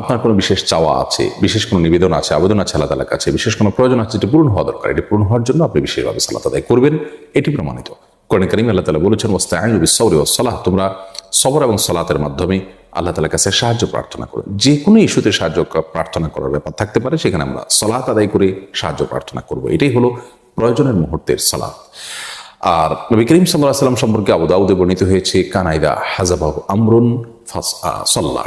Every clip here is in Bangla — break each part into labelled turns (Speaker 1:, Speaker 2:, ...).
Speaker 1: আপনার কোনো বিশেষ চাওয়া আছে, বিশেষ কোনো নিবেদন আছে, আবেদন আছে আল্লাহ তালার কাছে, বিশেষ কোনো প্রয়োজন আছে যেটি পূরণ হওয়া দরকার, এটি পূরণ হওয়ার জন্য আপনি বিশেষভাবে সালাত আদায় করবেন, এটি প্রমাণিত। কোরআন করিম আল্লাহ তালা বলেছেন ওস্তায়নবি সালাহ তোমরা সবর এবং সালাতের মাধ্যমে আল্লাহ তালার কাছে সাহায্য প্রার্থনা করো। যে কোনো ইস্যুতে সাহায্য প্রার্থনা করার ব্যাপার থাকতে পারে, সেখানে আমরা সালাত আদায় করে সাহায্য প্রার্থনা করব। এটাই হলো প্রয়োজনের মুহূর্তের সালাত। আর নবী করিম সাল্লাহ সাল্লাম সম্পর্কে আবু দাউদে বর্ণিত হয়েছে, কানাইদা হাজাবাহু আমরুন ফাস সাল্লাহ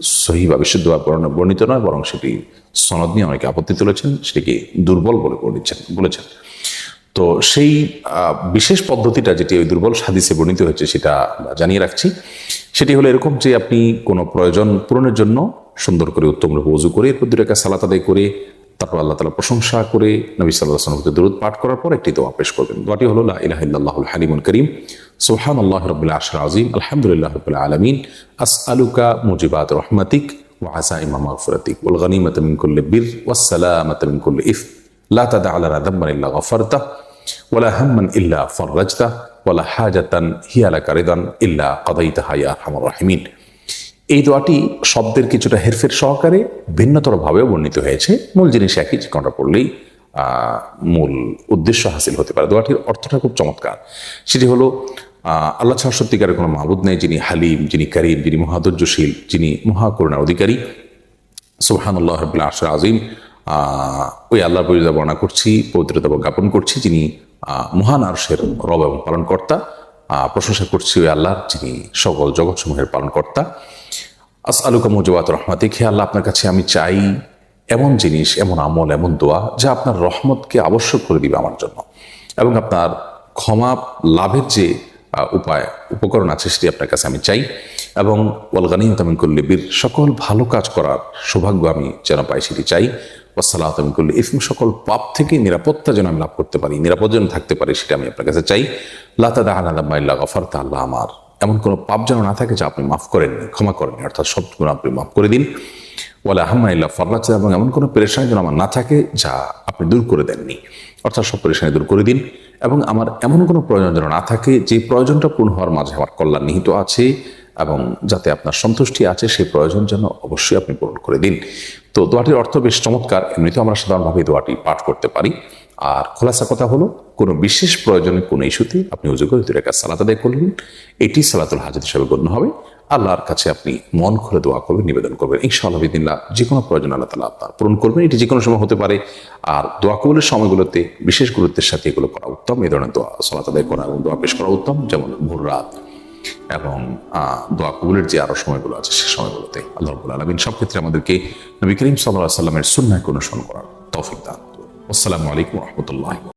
Speaker 1: সহি বা বিশুদ্ধ বা বর্ণিত নয়, বরং সেটি সনদ নিয়ে অনেকে আপত্তি তুলেছেন, সেটিকে দুর্বল বলে বলেছেন বলেছেন। তো সেই বিশেষ পদ্ধতিটা যেটি ওই দুর্বল সাদিসে বর্ণিত হয়েছে, সেটা জানিয়ে রাখছি। সেটি হলো এরকম যে আপনি কোনো প্রয়োজন পূরণের জন্য সুন্দর করে উত্তম রূপে উজু করে, এরপর দুটো সালাত আদায় করে, তারপর আল্লাহ তালা প্রশংসা করে, নবী সাল্লাহ সাল্লামকে দূরত পাঠ করার পর একটি দোয়া পেশ করবেন। দোয়াটি হলো লা ইলাহা হালিমুল করিম। সুবহান আল্লাহ রবিল আশর আজিম আলহামদুলিল্লাহ রবিল আলমিন আস আলুকা মুজিবাত রহমাতিক وعزائم مغفرتك والغنيمة من كل بر والسلامة من كل إثم لا تدع لنا ذنبا إلا غفرته ولا هما إلا فرجته ولا حاجة هي لك رضا إلا قضيتها يا أرحم الراحمين এই দোয়াটি শব্দের কিছুটা হেরফের সহকারে ভিন্নতর ভাবেও বর্ণিত হয়েছে মূল জিনিস একই যে কোনটা পড়লেই আহ, মূল উদ্দেশ্য হাসিল হতে পারে দোয়াটির অর্থটা খুব চমৎকার সেটি হলো আহ, আল্লাহ ছাড়া সত্যিকারের কোনো মাহবুদ নেই, যিনি হালিম, যিনি করিম, যিনি মহাদুর্যশীল যিনি মহাকরুণার অধিকারী। সুবহানুল্লাহ রবিল্লা আশর আজিম ওই আল্লাহর পরিচয় বর্ণনা করছি, পবিত্রতা জ্ঞাপন করছি, যিনি মহান আরশের রব এবং পালনকর্তা। প্রশংসা করছি ওই আল্লাহর, যিনি সকল জগৎসমূহের পালনকর্তা। আস আলুকা মুজবাত রহমাতিক। হে আল্লাহ, আপনার কাছে আমি চাই এমন জিনিস, এমন আমল, এমন দোয়া, যা আপনার রহমতকে আবশ্যক করে দিবে আমার জন্য। এবং আপনার ক্ষমা লাভের যে উপায়, উপকরণ আছে সেটি আপনার কাছে আমি চাই এবং ওয়ালগানিয়ত আমি করলে বীর, সকল ভালো কাজ করার সৌভাগ্য আমি যেন পাই সেটি চাই। ওয়াসালাত আমি করলে ইফম সকল পাপ থেকে নিরাপত্তা যেন আমি লাভ করতে পারি, নিরাপদ যেন থাকতে পারি সেটা আমি আপনার কাছে চাই। লাতা আল্লাহ গফরতা আল্লাহ আমার। এমন কোনো পাপ যেন না থাকে যা আপনি মাফ করেননি, ক্ষমা করেননি, অর্থাৎ সব গুণ আপনি মাফ করে দিন। ওয়ালা আহমাইল্লা ফররাচা এবং এমন কোনো পেরেশানি যেন আমার না থাকে যা আপনি দূর করে দেননি, অর্থাৎ সব পেরেশানি দূর করে দিন। এবং আমার এমন কোনো প্রয়োজন যেন না থাকে, যে প্রয়োজনটা পূর্ণ হওয়ার মাঝে আমার কল্যাণ নিহিত আছে এবং যাতে আপনার সন্তুষ্টি আছে, সেই প্রয়োজন যেন অবশ্যই আপনি পূরণ করে দিন। তো দোয়াটির অর্থ বেশ চমৎকার। এমনিতেও আমরা সাধারণভাবে দোয়াটি পাঠ করতে পারি। আর খোলাসা কথা হলো, কোনো বিশেষ প্রয়োজনে কোনো ইস্যুতে আপনি উজু করে সালাত আদায় করলেন। এটি সালাতুল হাজত হিসাবে গণ্য হবে। আল্লাহর কাছে আপনি মন খুলে দোয়া করবেন, নিবেদন করবেন। ইনশাআল্লাহ বিদিল্লাহ যে কোনো প্রয়োজন আল্লাহ তালা আপনার পূরণ করবেন। এটি যে কোনো সময় হতে পারে। আর দোয়া কবুলের সময়গুলোতে বিশেষ গুরুত্বের সাথে এগুলো করা উত্তম। এই ধরনের দোয়া সালাত আদায় করা এবং দোয়া পেশ করা উত্তম। যেমন ভোর রাত এবং দোয়া কবুলের যে আরও সময়গুলো আছে সে সময়গুলোতে আল্লাহ রবুল আলমিন সব ক্ষেত্রে আমাদেরকে নবী করিম সাল্লাহ সাল্লামের সুন্নাকে অনুসরণ করার তৌফিক দান আসসালামু আলাইকুম রহমতুল্লাহ